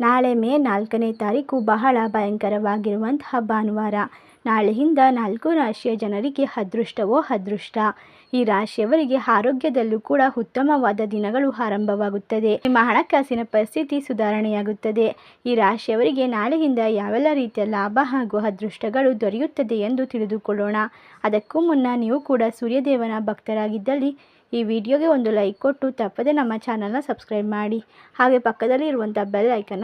ನಾಳೆ ಮೇ ನಾಲ್ಕನೇ ತಾರೀಕು ಬಹಳ ಭಯಂಕರವಾಗಿರುವಂತಹ ಭಾನುವಾರ. ನಾಳೆಯಿಂದ ನಾಲ್ಕು ರಾಶಿಯ ಜನರಿಗೆ ಅದೃಷ್ಟವೋ ಅದೃಷ್ಟ. ಈ ರಾಶಿಯವರಿಗೆ ಆರೋಗ್ಯದಲ್ಲೂ ಕೂಡ ಉತ್ತಮವಾದ ದಿನಗಳು ಆರಂಭವಾಗುತ್ತದೆ. ನಿಮ್ಮ ಹಣಕಾಸಿನ ಪರಿಸ್ಥಿತಿ ಸುಧಾರಣೆಯಾಗುತ್ತದೆ. ಈ ರಾಶಿಯವರಿಗೆ ನಾಳೆಯಿಂದ ಯಾವೆಲ್ಲ ರೀತಿಯ ಲಾಭ ಹಾಗೂ ಅದೃಷ್ಟಗಳು ದೊರೆಯುತ್ತದೆ ಎಂದು ತಿಳಿದುಕೊಳ್ಳೋಣ. ಅದಕ್ಕೂ ಮುನ್ನ ನೀವು ಕೂಡ ಸೂರ್ಯದೇವನ ಭಕ್ತರಾಗಿದ್ದಲ್ಲಿ ಈ ವಿಡಿಯೋಗೆ ಒಂದು ಲೈಕ್ ಕೊಟ್ಟು ತಪ್ಪದೆ ನಮ್ಮ ಚಾನಲ್ನ ಸಬ್ಸ್ಕ್ರೈಬ್ ಮಾಡಿ. ಹಾಗೆ ಪಕ್ಕದಲ್ಲಿ ಇರುವಂಥ ಬೆಲ್ ಐಕನ್ನ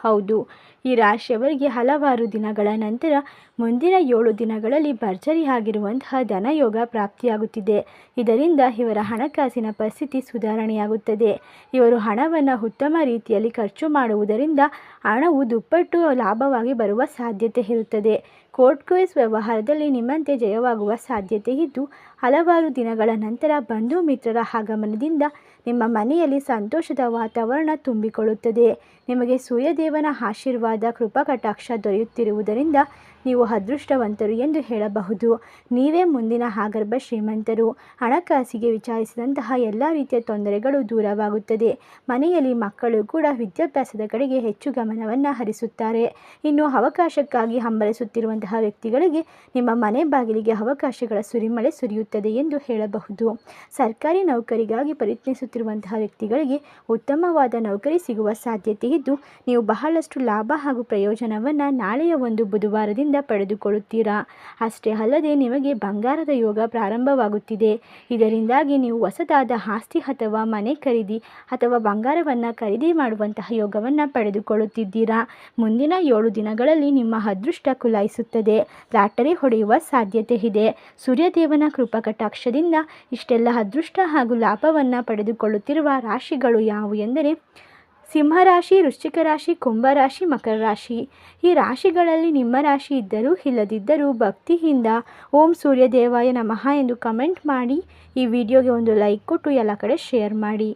ಹೌದು. ಈ ರಾಶಿಯವರಿಗೆ ಹಲವಾರು ದಿನಗಳ ನಂತರ ಮುಂದಿನ ಏಳು ದಿನಗಳಲ್ಲಿ ಭರ್ಜರಿ ಆಗಿರುವಂತಹ ಧನಯೋಗ ಪ್ರಾಪ್ತಿಯಾಗುತ್ತಿದೆ. ಇದರಿಂದ ಇವರ ಹಣಕಾಸಿನ ಪರಿಸ್ಥಿತಿ ಸುಧಾರಣೆಯಾಗುತ್ತದೆ. ಇವರು ಹಣವನ್ನು ಉತ್ತಮ ರೀತಿಯಲ್ಲಿ ಖರ್ಚು ಮಾಡುವುದರಿಂದ ಹಣವು ದುಪ್ಪಟ್ಟು ಲಾಭವಾಗಿ ಬರುವ ಸಾಧ್ಯತೆ ಇರುತ್ತದೆ. ಕೋರ್ಟ್ ಕೇಸ್ ವ್ಯವಹಾರದಲ್ಲಿ ನಿಮ್ಮಂತೆ ಜಯವಾಗುವ ಸಾಧ್ಯತೆ ಇದ್ದು, ಹಲವಾರು ದಿನಗಳ ನಂತರ ಬಂಧು ಮಿತ್ರರ ಆಗಮನದಿಂದ ನಿಮ್ಮ ಮನೆಯಲ್ಲಿ ಸಂತೋಷದ ವಾತಾವರಣ ತುಂಬಿಕೊಳ್ಳುತ್ತದೆ. ನಿಮಗೆ ಸೂರ್ಯದೇವನ ಆಶೀರ್ವಾದ ಕೃಪಾ ಕಟಾಕ್ಷ ದೊರೆಯುತ್ತಿರುವುದರಿಂದ ನೀವು ಅದೃಷ್ಟವಂತರು ಎಂದು ಹೇಳಬಹುದು. ನೀವೇ ಮುಂದಿನ ಆಗರ್ಭ ಶ್ರೀಮಂತರು. ಹಣಕಾಸಿಗೆ ವಿಚಾರಿಸಿದಂತಹ ಎಲ್ಲ ರೀತಿಯ ತೊಂದರೆಗಳು ದೂರವಾಗುತ್ತದೆ. ಮನೆಯಲ್ಲಿ ಮಕ್ಕಳು ಕೂಡ ವಿದ್ಯಾಭ್ಯಾಸದ ಕಡೆಗೆ ಹೆಚ್ಚು ಗಮನವನ್ನು ಹರಿಸುತ್ತಾರೆ. ಇನ್ನು ಅವಕಾಶಕ್ಕಾಗಿ ಹಂಬಲಿಸುತ್ತಿರುವಂತಹ ವ್ಯಕ್ತಿಗಳಿಗೆ ನಿಮ್ಮ ಮನೆ ಬಾಗಿಲಿಗೆ ಅವಕಾಶಗಳ ಸುರಿಮಳೆ ಸುರಿಯುತ್ತದೆ ಎಂದು ಹೇಳಬಹುದು. ಸರ್ಕಾರಿ ನೌಕರಿಗಾಗಿ ಪ್ರಯತ್ನಿಸುತ್ತಿರುವಂತಹ ವ್ಯಕ್ತಿಗಳಿಗೆ ಉತ್ತಮವಾದ ನೌಕರಿ ಸಿಗುವ ಸಾಧ್ಯತೆ ಇದ್ದು, ನೀವು ಬಹಳಷ್ಟು ಲಾಭ ಹಾಗೂ ಪ್ರಯೋಜನವನ್ನು ನಾಳೆಯ ಒಂದು ಬುಧವಾರದಿಂದ ಪಡೆದುಕೊಳ್ಳುತ್ತೀರಾ? ಅಷ್ಟೇ ಅಲ್ಲದೆ ನಿಮಗೆ ಬಂಗಾರದ ಯೋಗ ಪ್ರಾರಂಭವಾಗುತ್ತಿದೆ. ಇದರಿಂದಾಗಿ ನೀವು ಹೊಸದಾದ ಆಸ್ತಿ ಅಥವಾ ಮನೆ ಖರೀದಿ ಅಥವಾ ಬಂಗಾರವನ್ನು ಖರೀದಿ ಮಾಡುವಂತಹ ಯೋಗವನ್ನು ಪಡೆದುಕೊಳ್ಳುತ್ತಿದ್ದೀರಾ? ಮುಂದಿನ ಏಳು ದಿನಗಳಲ್ಲಿ ನಿಮ್ಮ ಅದೃಷ್ಟ ಕುಲಾಯಿಸುತ್ತದೆ. ಲಾಟರಿ ಹೊಡೆಯುವ ಸಾಧ್ಯತೆ ಇದೆ. ಸೂರ್ಯದೇವನ ಕೃಪಾ ಕಟಾಕ್ಷದಿಂದ ಇಷ್ಟೆಲ್ಲ ಅದೃಷ್ಟ ಹಾಗೂ ಲಾಭವನ್ನು ಪಡೆದುಕೊಳ್ಳುತ್ತಿರುವ ರಾಶಿಗಳು ಯಾವುವು ಎಂದರೆ, ಸಿಂಹರಾಶಿ, ವೃಶ್ಚಿಕ ರಾಶಿ ಕುಂಭರಾಶಿ ಮಕರ ರಾಶಿ. ಈ ರಾಶಿಗಳಲ್ಲಿ ನಿಮ್ಮ ರಾಶಿ ಇದ್ದರೂ ಇಲ್ಲದಿದ್ದರೂ ಭಕ್ತಿಯಿಂದ ಓಂ ಸೂರ್ಯದೇವಾಯ ನಮಃ ಎಂದು ಕಮೆಂಟ್ ಮಾಡಿ, ಈ ವಿಡಿಯೋಗೆ ಒಂದು ಲೈಕ್ ಕೊಟ್ಟು ಎಲ್ಲ ಕಡೆ ಶೇರ್ ಮಾಡಿ.